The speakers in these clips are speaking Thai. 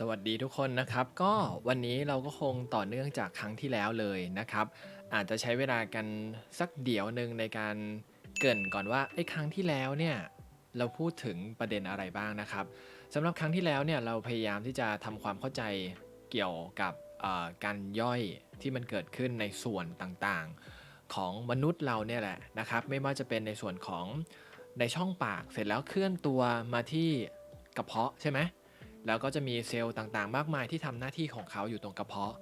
สวัสดีทุกคนนะครับก็วันนี้เราก็คงต่อเนื่องจากครั้งที่แล้วเลยนะครับ อาจจะใช้เวลากันสักเดี๋ยวหนึ่งในการเกริ่นก่อนว่าไอ้ครั้งที่แล้วเนี่ยเราพูดถึงประเด็นอะไรบ้างนะครับสำหรับครั้งที่แล้วเนี่ยเราพยายามที่จะทำความเข้าใจเกี่ยวกับการย่อยที่มันเกิดขึ้นในส่วนต่างๆ ของมนุษย์เราเนี่ยแหละนะครับ ไม่ว่าจะเป็นในส่วนของในช่องปากเสร็จแล้วเคลื่อนตัวมาที่กระเพาะใช่ไหม แล้วก็จะมีเซลล์ต่างๆ มากมายที่ทำหน้าที่ของเขาอยู่ตรงกระเพาะ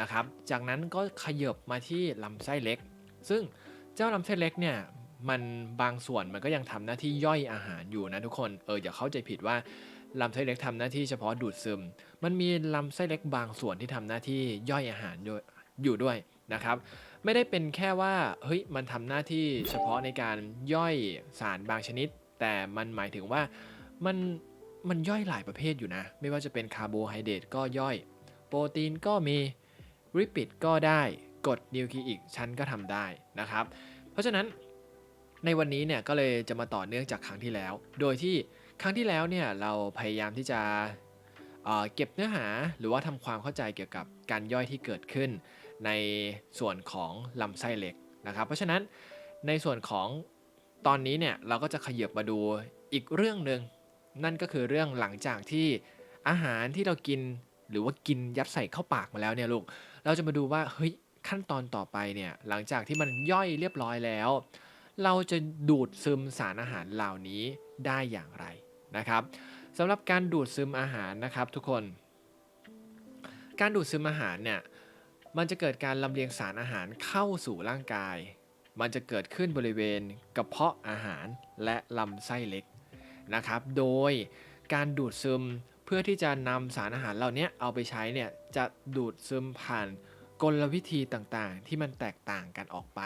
นะครับ จากนั้นก็ขยบมาที่ลำไส้เล็ก ซึ่งเจ้าลำไส้เล็กเนี่ยมันบางส่วนมันก็ยังทำหน้าที่ย่อยอาหารอยู่นะทุกคนเอออย่าเข้าใจผิดว่าลำไส้เล็กทำหน้าที่เฉพาะดูดซึม มันมีลำไส้เล็กบางส่วนที่ทำหน้าที่ย่อยอาหารอยู่ด้วยนะครับ ไม่ได้เป็นแค่ว่าเฮ้ยมันทำหน้าที่เฉพาะในการย่อยสารบางชนิด แต่มันหมายถึงว่ามัน มันย่อยหลายประเภทอยู่นะ ไม่ว่าจะเป็นคาร์โบไฮเดรตก็ย่อย โปรตีนก็มีริปิดก็ได้กรดนิวคลีอิกชั้นก็ทำได้นะครับ เพราะฉะนั้นในวันนี้เนี่ยก็เลยจะมาต่อเนื่องจากครั้งที่แล้ว โดยที่ครั้งที่แล้วเนี่ยเราพยายามที่จะเเก็บเนื้อหาหรือว่าทำความเข้าใจเกี่ยวกับการย่อยที่เกิดขึ้น ในส่วนของลำไส้เล็กนะครับ เพราะฉะนั้นในส่วนของตอนนี้เนี่ยเราก็จะขยับมาดูอีกเรื่องหนึ่ง นั่นก็คือเรื่องหลังจากที่อาหารที่เรากินหรือว่ากินยัดใส่เข้าปากมาแล้วเนี่ยลูก เราจะมาดูว่าเฮ้ยขั้นตอนต่อไปเนี่ยหลังจากที่มันย่อยเรียบร้อยแล้ว เราจะดูดซึมสารอาหารเหล่านี้ได้อย่างไรนะครับสำหรับการดูดซึมอาหารนะครับทุกคน การดูดซึมอาหารเนี่ยมันจะเกิดการลำเลียงสารอาหารเข้าสู่ร่างกาย มันจะเกิดขึ้นบริเวณกระเพาะอาหารและลำไส้เล็ก นะครับ โดยการดูดซึมเพื่อที่จะนำสารอาหารเหล่านี้เอาไปใช้เนี่ยจะดูดซึมผ่านกลวิธีต่างๆ ที่มันแตกต่างกันออกไป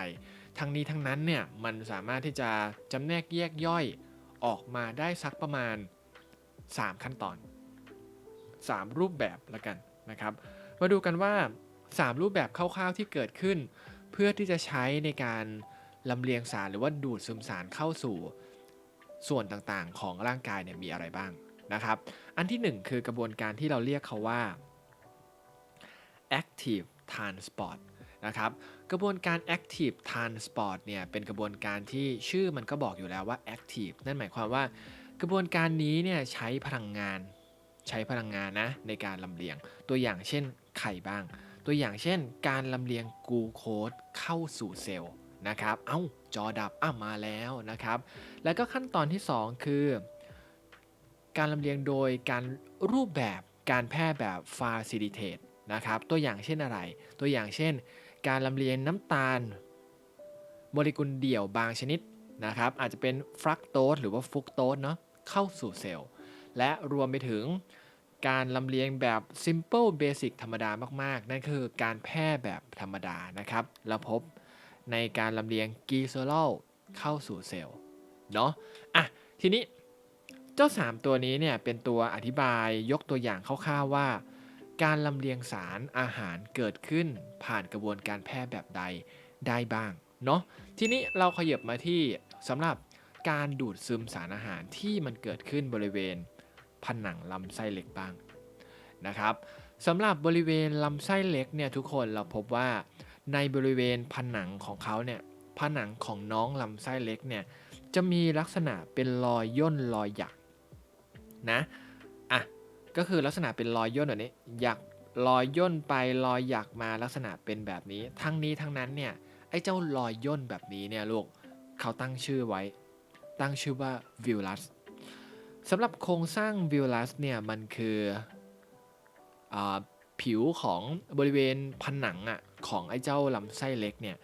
ทั้งนี้ทั้งนั้นเนี่ยมันสามารถที่จะจำแนกแยกย่อยออกมาได้สักประมาณ 3 ขั้นตอน 3 รูปแบบละกันนะครับ มาดูกันว่า 3 รูปแบบคร่าวๆที่เกิดขึ้น เพื่อที่จะใช้ในการลำเลียงสารหรือว่าดูดซึมสารเข้าสู่ ส่วนต่างๆ ของร่างกายเนี่ยมีอะไรบ้างนะครับ อันที่ 1 คือกระบวนการที่เราเรียกเขาว่า active transport นะครับกระบวนการ active transport เนี่ยเป็นกระบวนการที่ชื่อมันก็บอกอยู่แล้วว่า active นั่นหมายความว่ากระบวนการนี้เนี่ยใช้พลังงาน ใช้พลังงานนะในการลำเลียง ตัวอย่างเช่นไข่บ้าง ตัวอย่างเช่น การลำเลียงกูโคสเข้าสู่เซลล์ นะครับ เอ้าจอดับอ้ามาแล้วนะครับ แล้วก็ขั้นตอนที่ 2 คือ การลำเลียงโดยการรูปแบบการแพร่แบบ facilitate นะครับ ตัวอย่างเช่นอะไร ตัวอย่างเช่น การลำเลียงน้ำตาลโมเลกุลเดี่ยวบางชนิดนะครับ อาจจะเป็นฟรักโตสหรือว่าฟุกโตสเนาะเข้าสู่เซลล์ และรวมไปถึงการลำเลียงแบบ simple basic ธรรมดามาก ๆ นั่นคือการแพร่แบบธรรมดานะครับ เราพบ ในการลำเลียงกีโซลเข้าสู่เซลล์เนาะอะทีนี้เจ้า 3 ตัวนี้เนี่ยเป็นตัวอธิบายยกตัวอย่างคร่าวๆว่า การลำเลียงสารอาหารเกิดขึ้นผ่านกระบวนการแพร่แบบใดได้บ้างเนาะทีนี้เราขยับมาที่สำหรับการดูดซึมสารอาหารที่มันเกิดขึ้นบริเวณผนังลำไส้เล็กบ้างนะครับสำหรับบริเวณลำไส้เล็กเนี่ยทุกคนเราพบว่า ในบริเวณผนังของเขาเนี่ยผนังของน้องลำไส้เล็กเนี่ยจะมีลักษณะเป็นรอยย่นรอยหยักนะอะก็คือลักษณะเป็นรอยย่นแบบนี้หยักรอยย่นไปรอยหยักมาลักษณะเป็นแบบนี้ ทั้งนี้ทั้งนั้นเนี่ยไอ้เจ้ารอยย่นแบบนี้เนี่ยลูกเขาตั้งชื่อไว้ ตั้งชื่อว่าวิลลัสสำหรับโครงสร้างวิลลัสเนี่ยมันคืออผิวของบริเวณผนังอะ ของไอ้เจ้าลำไส้เล็กเนี่ย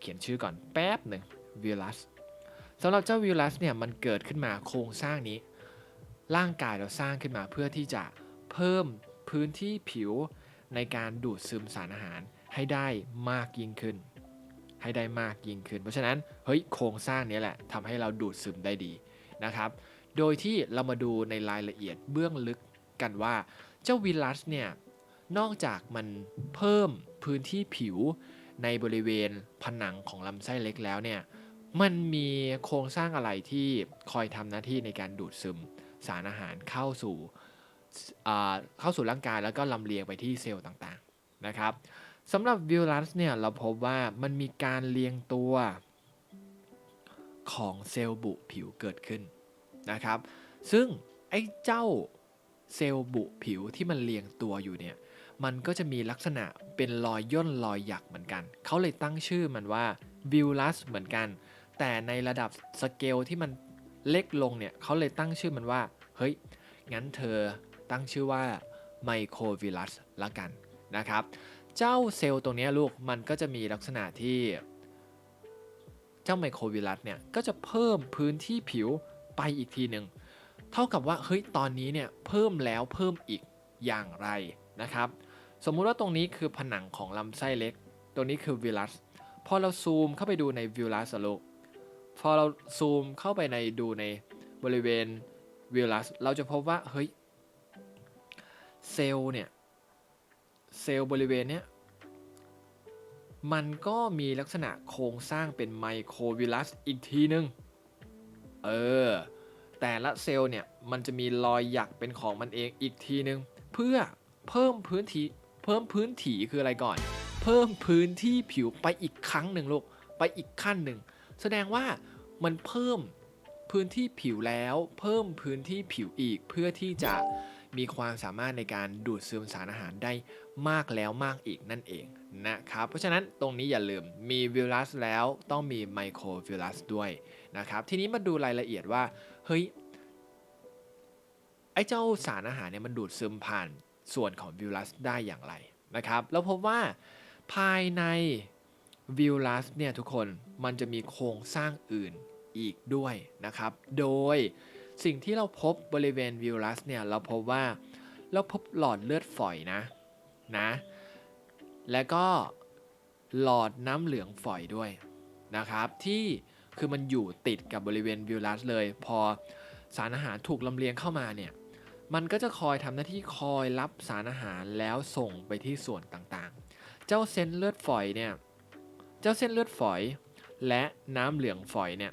เขียนชื่อก่อนแป๊บหนึ่งวิลลัสสำหรับเจ้าวิลลัสเนี่ยมันเกิดขึ้นมาโครงสร้างนี้ ร่างกายเราสร้างขึ้นมาเพื่อที่จะเพิ่มพื้นที่ผิวในการดูดซึมสารอาหารให้ได้มากยิ่งขึ้น ให้ได้มากยิ่งขึ้น เพราะฉะนั้นเฮ้ยโครงสร้างนี้แหละทำให้เราดูดซึมได้ดีนะครับ โดยที่เรามาดูในรายละเอียดเบื้องลึกกันว่า เจ้าวิลลัสเนี่ยนอกจากมันเพิ่ม พื้นที่ผิวในบริเวณผนังของลำไส้เล็กแล้วเนี่ยมันมีโครงสร้างอะไรที่คอยทำหน้าที่ในการดูดซึมสารอาหารเข้าสู่เข้าสู่ร่างกายแล้วก็ลำเลียงไปที่เซลล์ต่างๆนะครับสำหรับวิรัสเนี่ยเราพบว่ามันมีการเรียงตัวของเซลล์บุผิวเกิดขึ้นนะครับ ซึ่งไอ้เจ้าเซลล์บุผิวที่มันเรียงตัวอยู่เนี่ย มันก็จะมีลักษณะ เป็นรอยย่นรอยหยักเหมือนกัน เขาเลยตั้งชื่อมันว่าวิลัสเหมือนกัน แต่ในระดับสเกลที่มันเล็กลงเนี่ยเขาเลยตั้งชื่อมันว่า เฮ้ย งั้นเธอตั้งชื่อว่าไมโครวิลัสละกันนะครับ เจ้าเซลล์ตรงนี้ลูกมันก็จะมีลักษณะที่ เจ้าไมโครวิลัสเนี่ยก็จะเพิ่มพื้นที่ผิวไปอีกทีหนึ่งเท่ากับว่าเฮ้ยตอนนี้เนี่ยเพิ่มแล้วเพิ่มอีกอย่างไรนะครับ สมมุติว่าตรงนี้คือผนังของลำไส้เล็ก ตรงนี้คือวิลัส พอเราซูมเข้าไปดูในวิลัสอะลูกพอเราซูมเข้าไปในดูในบริเวณวิลัส เราจะพบว่า เฮ้ย เซลล์เนี่ย เซลล์บริเวณเนี้ย มันก็มีลักษณะโครงสร้างเป็นไมโครวิลัสอีกทีนึง เออ แต่ละเซลล์เนี่ย มันจะมีรอยหยักเป็นของมันเองอีกทีนึง เพื่อเพิ่มพื้นที่ เพิ่มพื้นที่คืออะไรก่อน เพิ่มพื้นที่ผิวไปอีกครั้งหนึ่งลูกไปอีกขั้นหนึ่ง แสดงว่ามันเพิ่มพื้นที่ผิวแล้ว เพิ่มพื้นที่ผิวอีกเพื่อที่จะมีความสามารถในการดูดซึมสารอาหารได้มากแล้วมากอีกนั่นเองนะครับ เพราะฉะนั้นตรงนี้อย่าลืมมีวิลัสแล้วต้องมีไมโครวิลัสด้วยนะครับ ทีนี้มาดูรายละเอียดว่า เฮ้ย ไอ้เจ้าสารอาหารเนี่ยมันดูดซึมผ่าน ส่วนของวิลัสได้อย่างไรนะครับแล้วพบว่าภายในวิลัสเนี่ยทุกคนมันจะมีโครงสร้างอื่นอีกด้วยนะครับ โดยสิ่งที่เราพบบริเวณวิลัสเนี่ยเราพบว่าเราพบหลอดเลือดฝอยนะนะและก็หลอดน้ำเหลืองฝอยด้วยนะครับ ที่คือมันอยู่ติดกับบริเวณวิลัสเลย พอสารอาหารถูกลำเลียงเข้ามาเนี่ย มันก็จะคอยทำหน้าที่คอยรับสารอาหารแล้วส่งไปที่ส่วนต่างๆ เจ้าเส้นเลือดฝอยเนี่ย เจ้าเส้นเลือดฝอย และน้ำเหลืองฝอยเนี่ย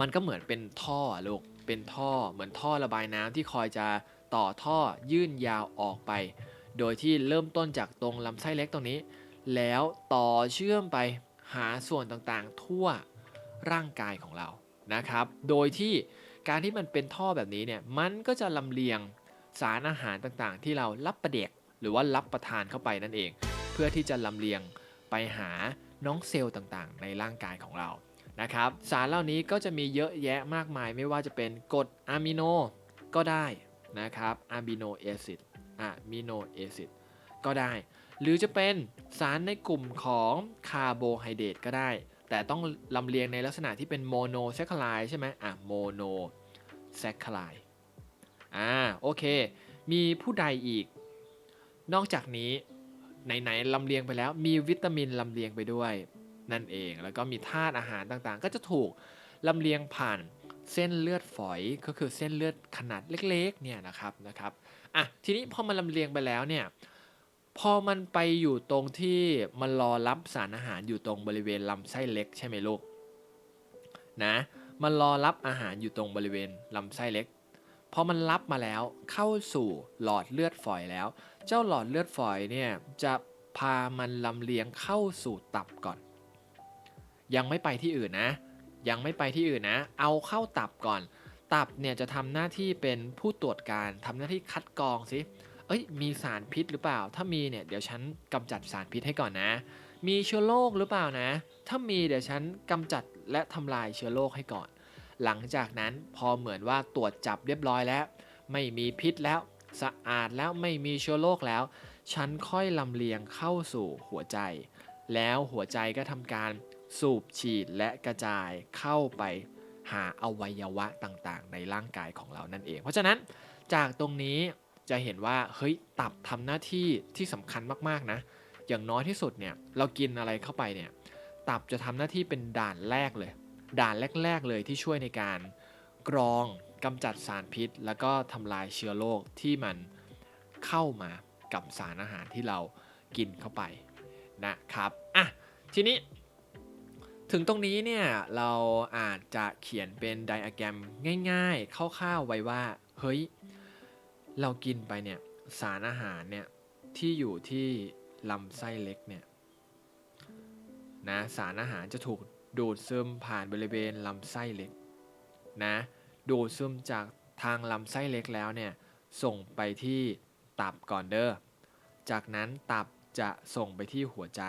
มันก็เหมือนเป็นท่อลูก เป็นท่อเหมือนท่อระบายน้ำที่คอยจะต่อท่อยื่นยาวออกไป โดยที่เริ่มต้นจากตรงลำไส้เล็กตรงนี้ แล้วต่อเชื่อมไปหาส่วนต่างๆทั่วร่างกายของเรานะครับ โดยที่ การที่มันเป็นท่อแบบนี้เนี่ยมันก็จะลำเลียงสารอาหารต่างๆ ที่เรารับประเดกหรือว่ารับประทานเข้าไปนั่นเอง เพื่อที่จะลำเลียงไปหาน้องเซลล์ต่างๆ ในร่างกายของเรานะครับสารเหล่านี้ก็จะมีเยอะแยะมากมายไม่ว่าจะเป็นกรดอะมิโนก็ได้นะครับอะมิโนแอซิดอะมิโนแอซิดก็ได้ หรือจะเป็นสารในกลุ่มของคาร์โบไฮเดรตก็ได้ แต่ต้องลำเลียงในลักษณะที่เป็นโมโนแซคคาไลใช่ไหมอะโมโนแซคคาไลอ่าโอเค มีผู้ใดอีก นอกจากนี้ไหนๆลำเลียงไปแล้ว มีวิตามินลำเลียงไปด้วย นั่นเองแล้วก็มีธาตุอาหารต่างๆ ก็จะถูกลำเลียงผ่านเส้นเลือดฝอยก็คือเส้นเลือดขนาดเล็กๆเนี่ยนะครับนะครับอะทีนี้พอมันลำเลียงไปแล้วเนี่ย พอมันไปอยู่ตรงที่มันรอรับสารอาหารอยู่ตรงบริเวณลำไส้เล็กใช่ไหมลูกนะมันรอรับอาหารอยู่ตรงบริเวณลำไส้เล็กพอมันรับมาแล้วเข้าสู่หลอดเลือดฝอยแล้ว เจ้าหลอดเลือดฝอยเนี่ยจะพามันลำเลียงเข้าสู่ตับก่อน ยังไม่ไปที่อื่นนะ ยังไม่ไปที่อื่นนะ เอาเข้าตับก่อน ตับเนี่ยจะทำหน้าที่เป็นผู้ตรวจการทำหน้าที่คัดกรองสิ เอ้ยมีสารพิษหรือเปล่า ถ้ามีเนี่ยเดี๋ยวฉันกำจัดสารพิษให้ก่อนนะ มีเชื้อโรคหรือเปล่านะ ถ้ามีเดี๋ยวฉันกำจัดและทำลายเชื้อโรคให้ก่อน หลังจากนั้นพอเหมือนว่าตรวจจับเรียบร้อยแล้ว ไม่มีพิษแล้วสะอาดแล้วไม่มีเชื้อโรคแล้ว ฉันค่อยลำเลียงเข้าสู่หัวใจ แล้วหัวใจก็ทำการสูบฉีดและกระจายเข้าไปหาอวัยวะต่างๆ ในร่างกายของเรานั่นเอง เพราะฉะนั้นจากตรงนี้ จะเห็นว่าเฮ้ยตับทำหน้าที่ที่สำคัญมากๆนะ อย่างน้อยที่สุดเนี่ยเรากินอะไรเข้าไปเนี่ยตับจะทำหน้าที่เป็นด่านแรกเลย ด่านแรก ๆ เลยที่ช่วยในการกรองกำจัดสารพิษ แล้วก็ทำลายเชื้อโรคที่มันเข้ามากับสารอาหารที่เรากินเข้าไปนะครับอะทีนี้ถึงตรงนี้เนี่ยเราอาจจะเขียนเป็นไดอะแกรมง่ายๆคร่าวๆไว้ว่าเฮ้ย เรากินไปเนี่ยสารอาหารเนี่ยที่อยู่ที่ลำไส้เล็กเนี่ยนะสารอาหารจะถูกดูดซึมผ่านบริเวณลำไส้เล็กนะดูดซึมจากทางลำไส้เล็กแล้วเนี่ยส่งไปที่ตับก่อนเด้อจากนั้นตับจะส่งไปที่หัวใจ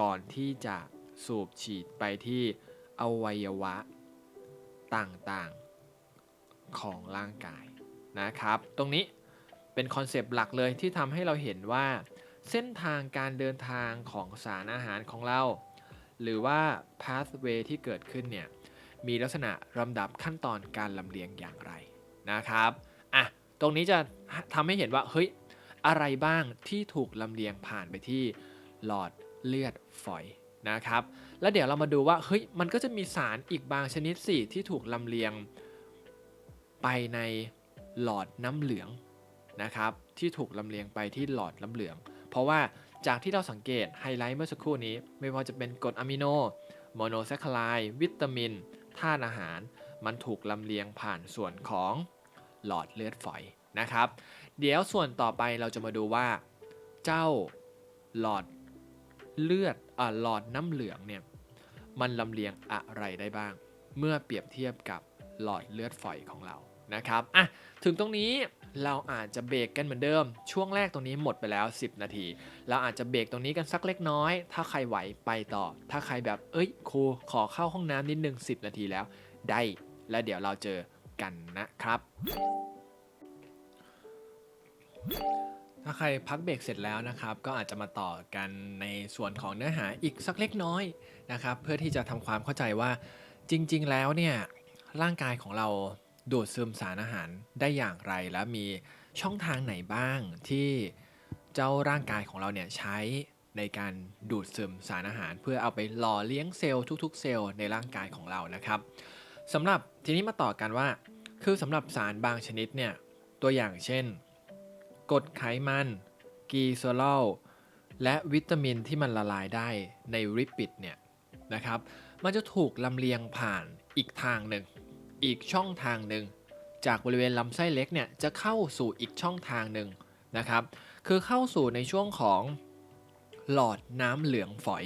ก่อนที่จะสูบฉีดไปที่อวัยวะต่างๆ ของร่างกาย นะครับ ตรงนี้เป็นคอนเซปต์หลักเลยที่ทำให้เราเห็นว่า เส้นทางการเดินทางของสารอาหารของเรา หรือว่า pathway ที่เกิดขึ้นเนี่ยมีลักษณะลำดับขั้นตอนการลำเลียงอย่างไรนะครับอะตรงนี้จะทำให้เห็นว่าเฮ้ยอะไรบ้างที่ถูกลำเลียงผ่านไปที่หลอดเลือดฝอยนะครับ แล้วเดี๋ยวเรามาดูว่าเฮ้ยมันก็จะมีสารอีกบางชนิดสิที่ถูกลำเลียงไปใน หลอดน้ำเหลืองนะครับที่ถูกลำเลียงไปที่หลอดน้ำเหลือง เพราะว่าจากที่เราสังเกตไฮไลท์เมื่อสักครู่นี้ ไม่ว่าจะเป็นกรดอะมิโนโมโนแซคคาไลด์วิตามินธาตุอาหาร มันถูกลำเลียงผ่านส่วนของหลอดเลือดฝอยนะครับ เดี๋ยวส่วนต่อไปเราจะมาดูว่า เจ้าหลอดเลือดอ่าหลอดน้ำเหลืองเนี่ยมันลำเลียงอะไรได้บ้าง เมื่อเปรียบเทียบกับหลอดเลือดฝอยของเรา นะครับอะถึงตรงนี้เราอาจจะเบรกกันเหมือนเดิม ช่วงแรกตรงนี้หมดไปแล้ว 10 นาที เราอาจจะเบรกตรงนี้กันสักเล็กน้อย ถ้าใครไหวไปต่อ ถ้าใครแบบเอ้ยครูขอเข้าห้องน้ำนิดนึง 10 นาทีแล้ว ได้แล้วเดี๋ยวเราเจอกันนะครับ ถ้าใครพักเบรกเสร็จแล้วนะครับ ก็อาจจะมาต่อกันในส่วนของเนื้อหาอีกสักเล็กน้อยนะครับ เพื่อที่จะทำความเข้าใจว่าจริง ๆ แล้วเนี่ยร่างกายของเรา ดูดซึมสารอาหารได้อย่างไร และมีช่องทางไหนบ้างที่เจ้าร่างกายของเราเนี่ยใช้ในการดูดซึมสารอาหาร เพื่อเอาไปหล่อเลี้ยงเซลล์ทุกๆ เซลล์ในร่างกายของเรานะครับสำหรับทีนี้มาต่อกันว่า คือสำหรับสารบางชนิดเนี่ยตัวอย่างเช่นกรดไขมันกีโซลอลและวิตามินที่มันละลายได้ในริปิดเนี่ยนะครับ มันจะถูกลำเลียงผ่านอีกทางหนึ่ง อีกช่องทางหนึ่งจากบริเวณลำไส้เล็กเนี่ยจะเข้าสู่อีกช่องทางหนึ่งนะครับ คือเข้าสู่ในช่วงของหลอดน้ำเหลืองฝอย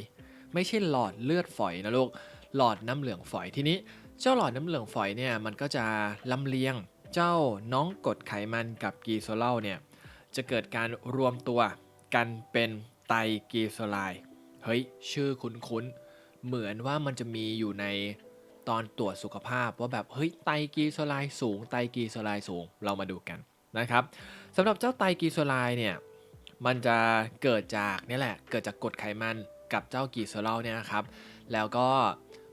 ไม่ใช่หลอดเลือดฝอยนะลูกหลอดน้ำเหลืองฝอยทีนี้เจ้าหลอดน้ำเหลืองฝอยเนี่ยมันก็จะลำเลียงเจ้าน้องกรดไขมันกับกีโซเลาเนี่ยจะเกิดการรวมตัวกันเป็นไตรกีโซไลเฮ้ยชื่อคุ้นๆเหมือนว่ามันจะมีอยู่ใน ตอนตรวจสุขภาพว่าแบบเฮ้ยไตกีโซไลสูง ไตกีโซไลสูงเรามาดูกันนะครับสำหรับเจ้าไตกีโซไลเนี่ยมันจะเกิดจากนี่แหละเกิดจากกรดไขมันกับเจ้ากีโซลาเนี่ยนะครับแล้วก็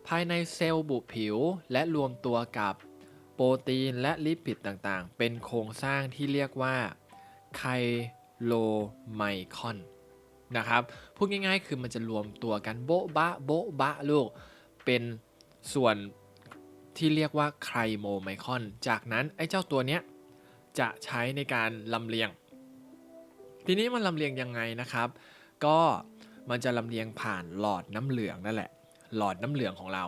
ภายในเซลล์บุผิวและรวมตัวกับโปรตีนและลิปิดต่างๆ เป็นโครงสร้างที่เรียกว่าไคโลไมคอนนะครับพูดง่ายๆ คือมันจะรวมตัวกันโบ๊ะบะโบ๊ะบะลูกเป็น ส่วนที่เรียกว่าไคลโมไมคอน จากนั้นไอ้เจ้าตัวเนี้ยจะใช้ในการลำเลียง ทีนี้มันลำเลียงยังไงนะครับ ก็มันจะลำเลียงผ่านหลอดน้ำเหลืองนั่นแหละ หลอดน้ำเหลืองของเรา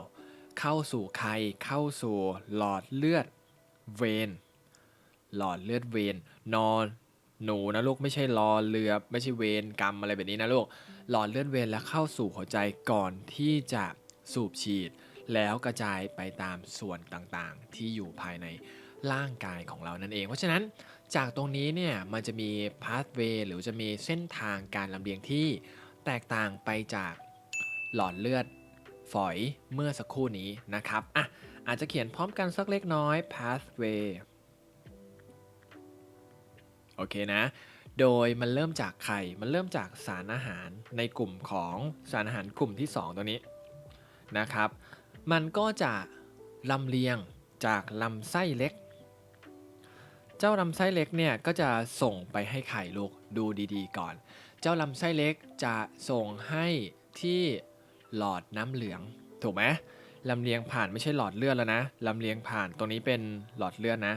เข้าสู่ไข่เข้าสู่หลอดเลือดเวนหลอดเลือดเวนนอนหนูนะลูกไม่ใช่รอเรือไม่ใช่เวรกรรมอะไรแบบนี้นะลูกหลอดเลือดเวนแล้วเข้าสู่หัวใจก่อนที่จะสูบฉีด แล้วกระจายไปตามส่วนต่างๆ ที่อยู่ภายในร่างกายของเรานั่นเอง เพราะฉะนั้นจากตรงนี้เนี่ยมันจะมีพาสเวย์หรือจะมีเส้นทางการลำเลียงที่แตกต่างไปจากหลอดเลือดฝอยเมื่อสักครู่นี้นะครับอะอาจจะเขียนพร้อมกันสักเล็กน้อย pathway โอเคนะ โดยมันเริ่มจากไข่ มันเริ่มจากสารอาหารในกลุ่มของสารอาหารกลุ่มที่ 2 ตัวนี้นะครับ มันก็จะลำเลียงจากลำไส้เล็ก เจ้าลำไส้เล็กเนี่ยก็จะส่งไปให้ไข่ลูกดูดีๆก่อน เจ้าลำไส้เล็กจะส่งให้ที่หลอดน้ำเหลือง ถูกไหมลำเลียงผ่านไม่ใช่หลอดเลือดแล้วนะลำเลียงผ่านตรงนี้เป็นหลอดเลือดนะ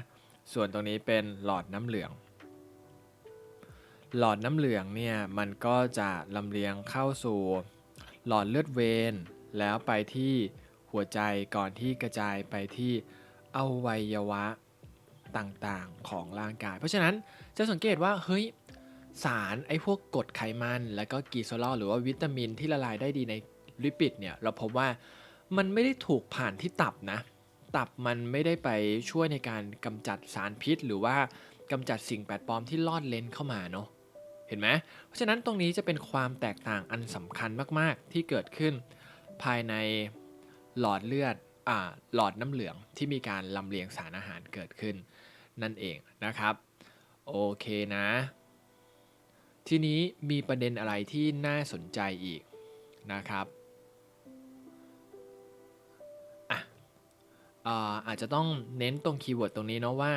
ส่วนตรงนี้เป็นหลอดน้ำเหลือง หลอดน้ำเหลืองเนี่ยมันก็จะลำเลียงเข้าสู่ หลอดเลือดเวนแล้วไปที่ หัวใจก่อนที่กระจายไปที่อวัยวะต่างๆของร่างกาย เพราะฉะนั้นจะสังเกตว่าเฮ้ยสารไอ้พวกกรดไขมัน แล้วก็กีโซลอลหรือว่าวิตามินที่ละลายได้ดีในลิปิดเนี่ยเราพบว่ามันไม่ได้ถูกผ่านที่ตับนะ ตับมันไม่ได้ไปช่วยในการกำจัดสารพิษ หรือว่ากำจัดสิ่งแปลกปลอมที่ลอดเลนเข้ามาเนาะเห็นไหมเพราะฉะนั้นตรงนี้จะเป็นความแตกต่างอันสำคัญมากๆที่เกิดขึ้นภายใน หลอดเลือดอ่าหลอดน้ำเหลืองที่มีการลำเลียงสารอาหารเกิดขึ้น นั่นเองนะครับ โอเคนะ ทีนี้มีประเด็นอะไรที่น่าสนใจอีกนะครับอะอาอาจจะต้องเน้นตรงคีย์เวิร์ดตรงนี้เนาะว่า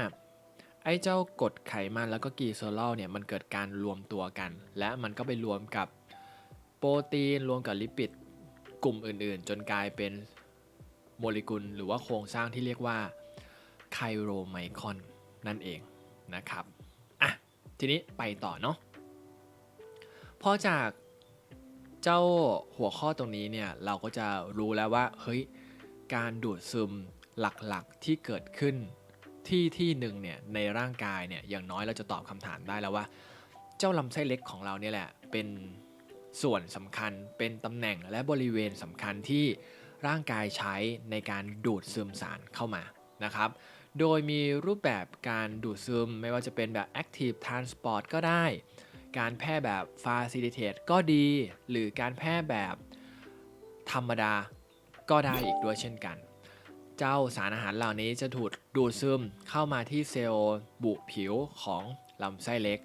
ไอ้เจ้ากรดไขมันแล้วก็กีโซลอลเนี่ยมันเกิดการรวมตัวกัน และมันก็ไปรวมกับโปรตีนรวมกับลิปิดกลุ่มอื่นๆ จนกลายเป็น โมเลกุลหรือว่าโครงสร้างที่เรียกว่าไคโรไมคอนนั่นเองนะครับอะทีนี้ไปต่อเนาะพอจากเจ้าหัวข้อตรงนี้เนี่ยเราก็จะรู้แล้วว่าเฮ้ยการดูดซึมหลักๆที่เกิดขึ้นที่ที่หนึ่งเนี่ยในร่างกายเนี่ยอย่างน้อยเราจะตอบคำถามได้แล้วว่า เจ้าลำไส้เล็กของเราเนี่ยแหละเป็นส่วนสำคัญเป็นตำแหน่งและบริเวณสำคัญที่ ร่างกายใช้ในการดูดซึมสารเข้ามานะครับ โดยมีรูปแบบการดูดซึมไม่ว่าจะเป็นแบบ active transport ก็ได้ การแพร่แบบ facilitate ก็ดี หรือการแพร่แบบธรรมดาก็ได้อีกด้วยเช่นกัน เจ้าสารอาหารเหล่านี้จะถูกดูดซึมเข้ามาที่เซลล์บุผิวของลำไส้เล็ก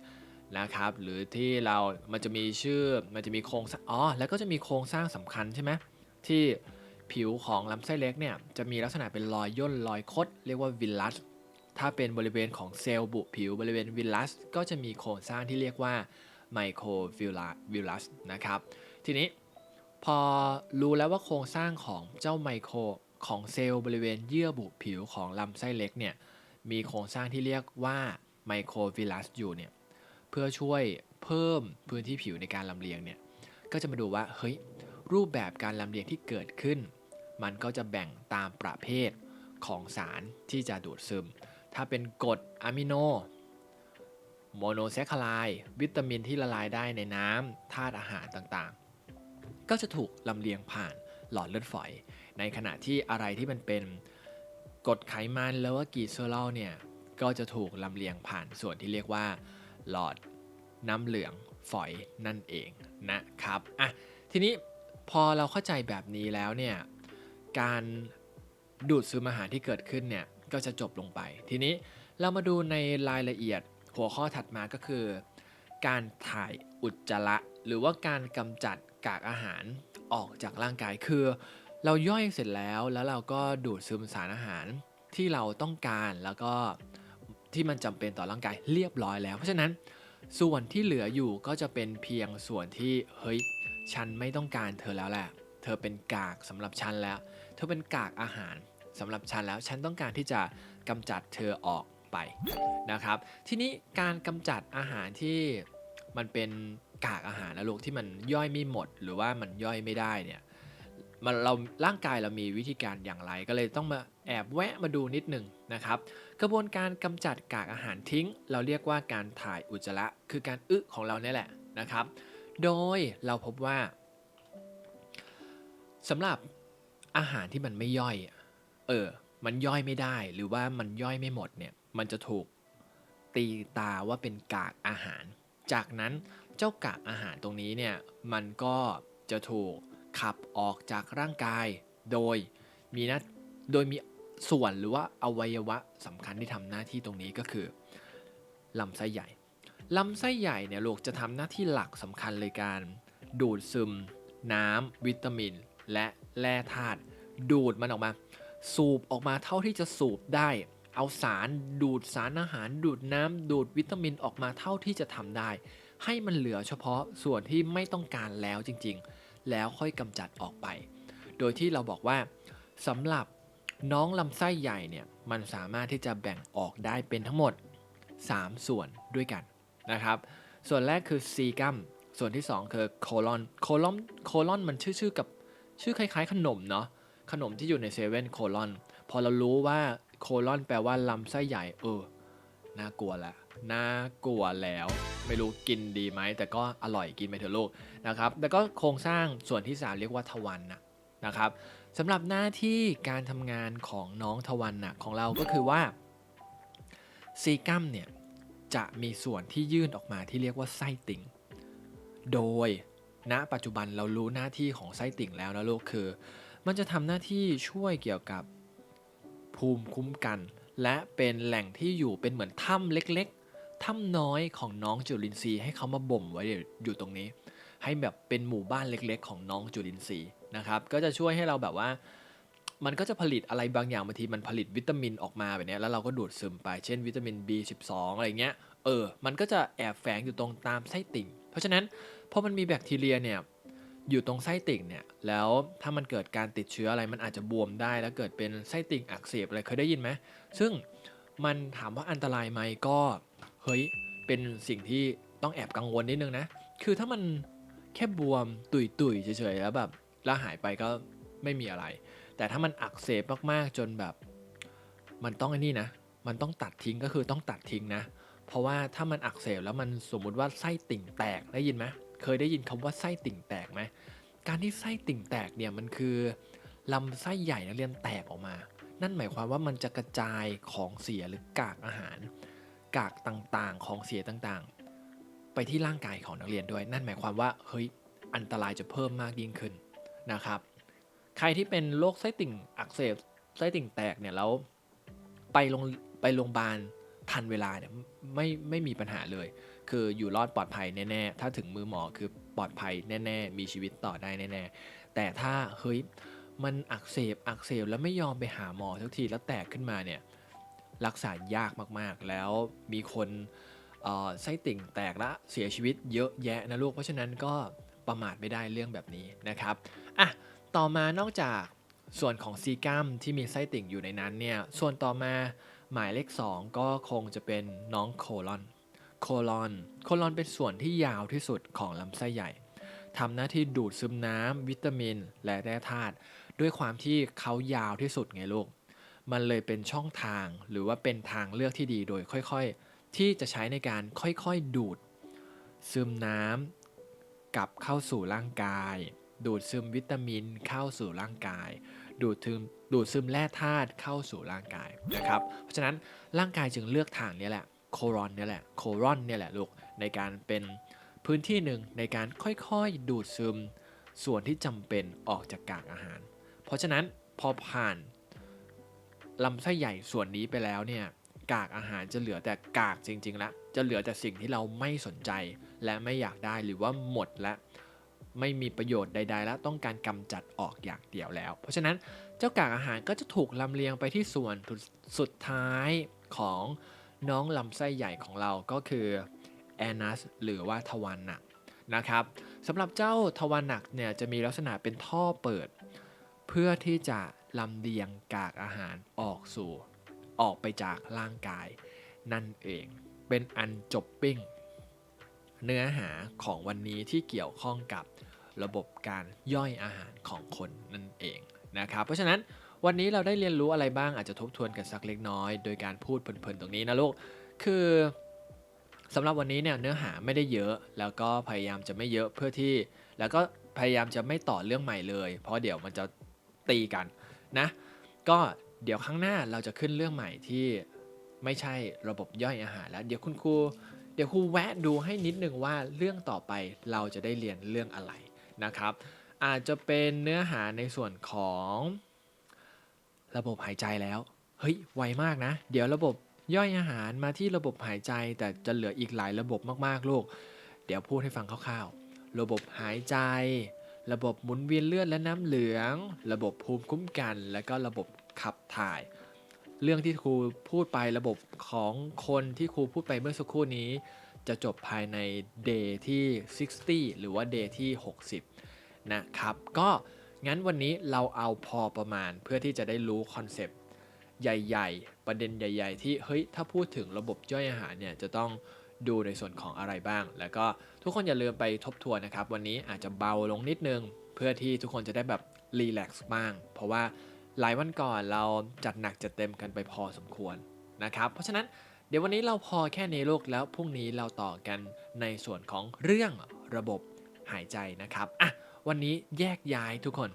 นะครับ หรือที่เรามันจะมีชื่อมันจะมีโครงสร้างอ๋อแล้วก็จะมีโครงสร้างสำคัญใช่ไหมที่ ผิวของลำไส้เล็กเนี่ยจะมีลักษณะเป็นรอยย่นรอยคดเรียกว่าวิลลัสถ้าเป็นบริเวณของเซลล์บุผิวบริเวณวิลลัสก็จะมีโครงสร้างที่เรียกว่าไมโครวิลลัสนะครับทีนี้พอรู้แล้วว่าโครงสร้างของเจ้าไมโครของเซลล์บริเวณเยื่อบุผิวของลำไส้เล็กเนี่ยมีโครงสร้างที่เรียกว่าไมโครวิลลัสอยู่เนี่ยเพื่อช่วยเพิ่มพื้นที่ผิวในการลำเลียงเนี่ยก็จะมาดูว่าเฮ้ยรูปแบบการลำเลียงที่เกิดขึ้น มันก็จะแบ่งตามประเภทของสารที่จะดูดซึม ถ้าเป็นกรดอะมิโนโมโนแซคคาไลด์วิตามินที่ละลายได้ในน้ำธาตุอาหารต่างๆ ก็จะถูกลำเลียงผ่านหลอดเลือดฝอย ในขณะที่อะไรที่มันเป็นกรดไขมันแล้วว่ากีโซลอลเนี่ย ก็จะถูกลำเลียงผ่านส่วนที่เรียกว่า หลอดน้ำเหลืองฝอยนั่นเองนะครับอะทีนี้พอเราเข้าใจแบบนี้แล้วเนี่ย การดูดซึมอาหารที่เกิดขึ้นเนี่ยก็จะจบลงไป ทีนี้เรามาดูในรายละเอียดหัวข้อถัดมาก็คือ การถ่ายอุจจาระหรือว่าการกำจัดกากอาหารออกจากร่างกายคือ เราย่อยเสร็จแล้วแล้วเราก็ดูดซึมสารอาหารที่เราต้องการแล้วก็ที่มันจำเป็นต่อร่างกายเรียบร้อยแล้ว เพราะฉะนั้นส่วนที่เหลืออยู่ก็จะเป็นเพียงส่วนที่เฮ้ยฉันไม่ต้องการเธอแล้วแหละ เธอเป็นกากสำหรับฉันแล้ว ธอเป็นกากอาหารสำหรับฉันแล้วฉันต้องการที่จะกำจัดเธอออกไปนะครับ ทีนี้การกำจัดอาหารที่มันเป็นกากอาหารนะลูกที่มันย่อยไม่หมด หรือว่ามันย่อยไม่ได้เนี่ยมันเราร่างกายเรามีวิธีการอย่างไรก็เลยต้องมาแอบแวะมาดูนิดหนึ่งนะครับ กระบวนการกำจัดกากอาหารทิ้ง เราเรียกว่าการถ่ายอุจจาระคือการอึของเราเนี่ยแหละนะครับ โดยเราพบว่าสำหรับ อาหารที่มันไม่ย่อย เออ มันย่อยไม่ได้ หรือว่ามันย่อยไม่หมดเนี่ย มันจะถูกตีตาว่าเป็นกากอาหาร จากนั้นเจ้ากากอาหารตรงนี้เนี่ย มันก็จะถูกขับออกจากร่างกาย โดยมีนะโดยมีส่วนหรือว่าอวัยวะสำคัญที่ทำหน้าที่ตรงนี้ก็คือลำไส้ใหญ่ลำไส้ใหญ่เนี่ยลูกจะทำหน้าที่หลักสำคัญเลยการ ดูดซึม น้ำวิตามิน และแร่ธาตุดูดมันออกมา สูบออกมาเท่าที่จะสูบได้ เอาสารดูดสารอาหาร ดูดน้ำดูดวิตามินออกมาเท่าที่จะทำได้ ให้มันเหลือเฉพาะส่วนที่ไม่ต้องการแล้วจริงๆ แล้วค่อยกำจัดออกไป โดยที่เราบอกว่าสำหรับน้องลำไส้ใหญ่เนี่ยมันสามารถที่จะแบ่งออกได้เป็นทั้งหมด 3 ส่วนด้วยกันนะครับ ส่วนแรกคือซีกัมส่วนที่ 2 คือโคลอนโคลอนโคลอนมันชื่อๆกับ ชื่อคล้ายๆ ขนมเนาะขนมที่อยู่ในเซเว่นโคลอนพอเรารู้ว่าโคลอนแปลว่าลำไส้ใหญ่เออน่ากลัวแล้วน่ากลัวแล้ว ไม่รู้กินดีไหม แต่ก็อร่อยกินไปเถอะลูกนะครับแล้วก็โครงสร้างส่วนที่ 3 เรียกว่าทวันนะนะครับสำหรับหน้าที่การทำงานของน้องทวันนะของเราก็คือว่าซีกัมเนี่ยจะมีส่วนที่ยื่นออกมาที่เรียกว่าไส้ติ่ง โดย ณปัจจุบันเรารู้หน้าที่ของไส้ติ่งแล้วนะลูกคือ มันจะทำหน้าที่ช่วยเกี่ยวกับภูมิคุ้มกัน และเป็นแหล่งที่อยู่เป็นเหมือนถ้ำเล็กๆถ้ำน้อยของน้องจุลินทรีย์ให้เขามาบ่มไว้อยู่ตรงนี้ ให้แบบเป็นหมู่บ้านเล็ก ๆ ของน้องจุลินทรีย์นะครับก็จะช่วยให้เราแบบว่ามันก็จะผลิตอะไรบางอย่างบางทีมันผลิตวิตามินออกมาแบบนี้แล้วเราก็ดูดซึมไปเช่นวิตามิน B12 อะไรเงี้ยเออ มันก็จะแอบแฝงอยู่ตรงตามไส้ติ่ง เพราะฉะนั้นพอมันมีแบคทีเรียเนี่ยอยู่ตรงไส้ติ่งเนี่ยแล้วถ้ามันเกิดการติดเชื้ออะไรมันอาจจะบวมได้ แล้วเกิดเป็นไส้ติ่งอักเสบอะไรเคยได้ยินไหมซึ่งมันถามว่าอันตรายไหมก็เฮ้ยเป็นสิ่งที่ต้องแอบกังวลนิดนึงนะ คือถ้ามันแค่บวมตุยๆเฉยๆแล้วแบบแล้วหายไปก็ไม่มีอะไร แต่ถ้ามันอักเสบมากๆจนแบบ มันต้องไอ้นี่นะ มันต้องตัดทิ้งก็คือต้องตัดทิ้งนะ เพราะว่าถ้ามันอักเสบแล้วมันสมมุติว่าไส้ติ่งแตกได้ยินไหมเคยได้ยินคำว่าไส้ติ่งแตกไหมการที่ไส้ติ่งแตกเนี่ยมันคือลำไส้ใหญ่นักเรียนแตกออกมา นั่นหมายความว่ามันจะกระจายของเสียหรือกากอาหาร กากต่างๆของเสียต่างๆ ไปที่ร่างกายของนักเรียนด้วย นั่นหมายความว่าเฮ้ยอันตรายจะเพิ่มมากยิ่งขึ้นนะครับ ใครที่เป็นโรคไส้ติ่งอักเสบไส้ติ่งแตกเนี่ยแล้วไปโรงไปโรงพยาบาล ทันเวลาเนี่ยไม่ไม่มีปัญหาเลย คืออยู่รอดปลอดภัยแน่ๆ ถ้าถึงมือหมอคือปลอดภัยแน่ ๆ มีชีวิตต่อได้แน่ๆ แต่ถ้าเฮ้ยมันอักเสบอักเสบแล้วไม่ยอมไปหาหมอทุกทีแล้วแตกขึ้นมาเนี่ยรักษายากมากๆ แล้วมีคนอ่อไส้ติ่งแตกละเสียชีวิตเยอะแยะนะลูกเพราะฉะนั้นก็ประมาทไม่ได้เรื่องแบบนี้นะครับอะต่อมานอกจากส่วนของซีกัมที่มีไส้ติ่งอยู่ในนั้นเนี่ยส่วนต่อมา หมายเลข 2 ก็คงจะเป็นน้องโคลอนโคลอนโคลอนเป็นส่วนที่ยาวที่สุดของลำไส้ใหญ่ทำหน้าที่ดูดซึมน้ำวิตามิน และแร่ธาตุด้วยความที่เขายาวที่สุดไงลูก มันเลยเป็นช่องทางหรือว่าเป็นทางเลือกที่ดีโดยค่อยๆ ที่จะใช้ในการค่อยๆดูด ซึมน้ำกลับเข้าสู่ร่างกาย ดูดซึมวิตามินเข้าสู่ร่างกาย ดูดซึมดูดซึมแร่ธาตุเข้าสู่ร่างกายนะครับ เพราะฉะนั้นร่างกายจึงเลือกทางนี้แหละโครอนเนี่ยแหละโครอนเนี่ยแหละลูกในการเป็นพื้นที่หนึ่งในการค่อยๆดูดซึม ส่วนที่จำเป็นออกจากกากอาหาร เพราะฉะนั้นพอผ่านลำไส้ใหญ่ส่วนนี้ไปแล้วเนี่ยกากอาหารจะเหลือแต่กากจริงๆแล้วจะเหลือแต่สิ่งที่เราไม่สนใจ และไม่อยากได้หรือว่าหมดและ ไม่มีประโยชน์ใด ๆ แล้วต้องการกำจัดออกอย่างเดียวแล้ว เพราะฉะนั้นเจ้ากากอาหารก็จะถูกลำเลียงไปที่ส่วนสุดท้ายของน้องลำไส้ใหญ่ของเราก็คือแอนัสหรือว่าทวารหนักนะครับสำหรับเจ้าทวารหนักเนี่ยจะมีลักษณะเป็นท่อเปิด เพื่อที่จะลำเลียงกากอาหารออกสู่ ออกไปจากร่างกาย นั่นเองเป็นอันจบปิ้ง เนื้อหาของวันนี้ที่เกี่ยวข้องกับ ระบบการย่อยอาหารของคนนั่นเองนะครับ เพราะฉะนั้นวันนี้เราได้เรียนรู้อะไรบ้างอาจจะทบทวนกันสักเล็กน้อย โดยการพูดเพลินๆตรงนี้นะลูก คือสำหรับวันนี้เนี่ยเนื้อหาไม่ได้เยอะ แล้วก็พยายามจะไม่เยอะเพื่อที่ แล้วก็พยายามจะไม่ต่อเรื่องใหม่เลย เพราะเดี๋ยวมันจะตีกันนะ ก็เดี๋ยวข้งหน้าเราจะขึ้นเรื่องใหม่ที่ไม่ใช่ระบบย่อยอาหารแล้ว เดี๋ยวคุณครูเดี๋ยวครูแวะดูให้นิดนึงว่าเรื่องต่อไปเราจะได้เรียนเรื่องอะไร นะครับ อาจจะเป็นเนื้อหาในส่วนของระบบหายใจแล้ว เฮ้ย ไวมากนะ เดี๋ยวระบบย่อยอาหารมาที่ระบบหายใจ แต่จะเหลืออีกหลายระบบมากๆ ลูก เดี๋ยวพูดให้ฟังคร่าวๆ ระบบหายใจ ระบบหมุนเวียนเลือดและน้ำเหลือง ระบบภูมิคุ้มกัน และก็ระบบขับถ่าย เรื่องที่ครูพูดไประบบของคนที่ครูพูดไปเมื่อสักครู่นี้ จะจบภายใน day ที่ 60 หรือว่า day ที่ 60 นะครับ ก็งั้นวันนี้เราเอาพอประมาณเพื่อที่จะได้รู้คอนเซปต์ใหญ่ๆ ประเด็นใหญ่ ๆ ที่เฮ้ยถ้าพูดถึงระบบย่อยอาหารเนี่ยจะต้องดูในส่วนของอะไรบ้าง แล้วก็ทุกคนอย่าลืมไปทบทวนนะครับ วันนี้อาจจะเบาลงนิดนึง เพื่อที่ทุกคนจะได้แบบรีแลกซ์บ้าง เพราะว่าหลายวันก่อนเราจัดหนักจัดเต็มกันไปพอสมควรนะครับ เพราะฉะนั้น เดี๋ยววันนี้เราพอแค่นี้ลูกแล้วพรุ่งนี้เราต่อกันในส่วนของเรื่องระบบหายใจนะครับอะวันนี้แยกย้ายทุกคน